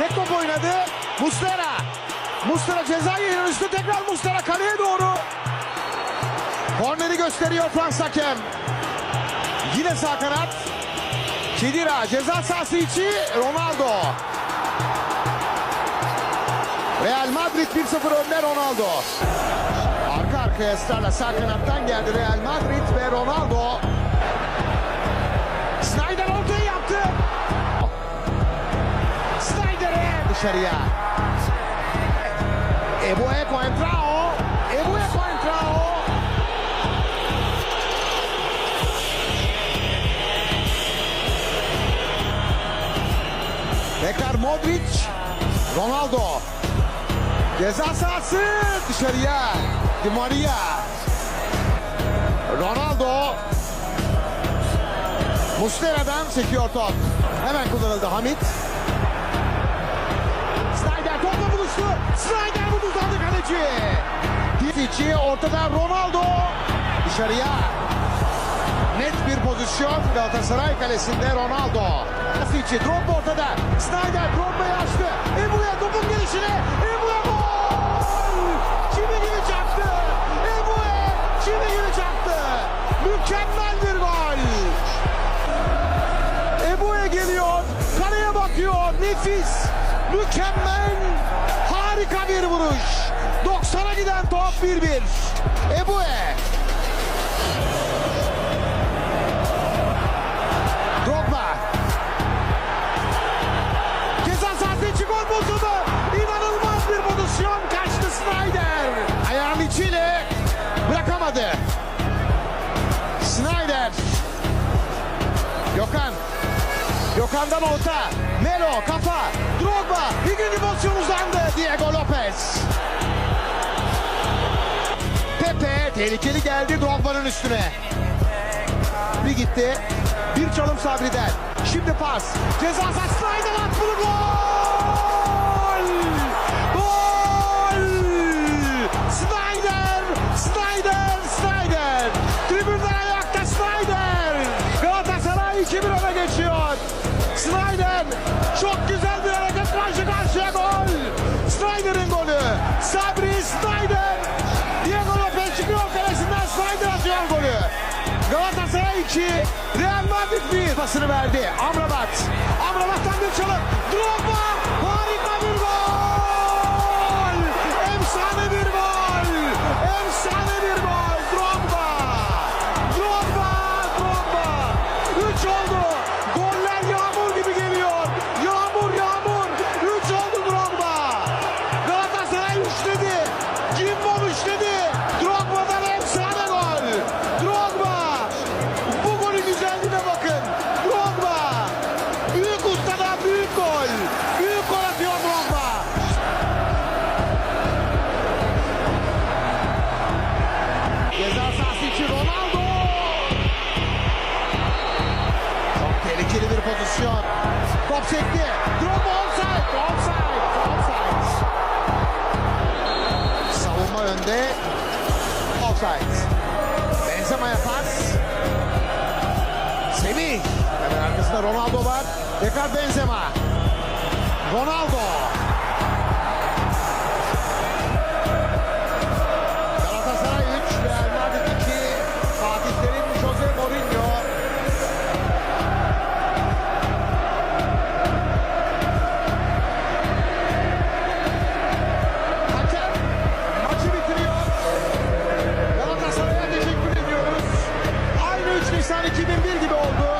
Tek top oynadı. Muslera. Muslera ceza yerinin üstü tekrar Muslera kaleye doğru. Korneri gösteriyor Frans hakem. Yine sağ kanat. Kedira ceza sahası içi Ronaldo. Real Madrid 1-0 önde Ronaldo. Arka arkaya ısrarla sağ kanattan geldi Real Madrid ve Ronaldo. Snyder'e dışarıya. Ebu Eko Entrao. Ebu Eko Entrao. Tekrar Modric. Ronaldo. Ceza sahası dışarıya. Di Maria. Ronaldo. Muslera'dan sekiyor top. Hemen kullanıldı Hamit. Buluştu. Snyder bunu uzandı kaleci. Disici ortada Ronaldo. Dışarıya. Net bir pozisyon Galatasaray kalesinde Ronaldo. Disici Drogba ortada. Snyder Drogba'yı açtı. Ebu'ya topun gelişine. Ebu'ya gol! Kimi gibi çaktı. Ebu'ya kimi gibi çaktı. Mükemmel bir gol. Ebu'ya geliyor. Kaleye bakıyor. Nefis. Mükemmel. Harika bir vuruş. 90'a giden top 1-1. Ebu'ye. Gökhan'dan orta. Melo kafa. Drogba. İkinci pozisyon uzandı. Diego Lopez. Pepe tehlikeli geldi Drogba'nın üstüne. Bir gitti. Bir çalım Sabri'den. Şimdi pas. Ceza sahası Snyder attı bunu gol! Sabri Snyder. Diego Lopez çıkıyor kalesinden Snyder atıyor golü. Galatasaray 2, Real Madrid 1 pasını verdi. Amrabat. Amrabat'tan bir çalım. Drogba Top sekti. Drogba offside. Offside. Offside. Savunma önde. Offside. Benzema'ya pas. Semih. Hemen arkasında Ronaldo var. Tekrar Benzema. Ronaldo. Nisan 2001 gibi oldu.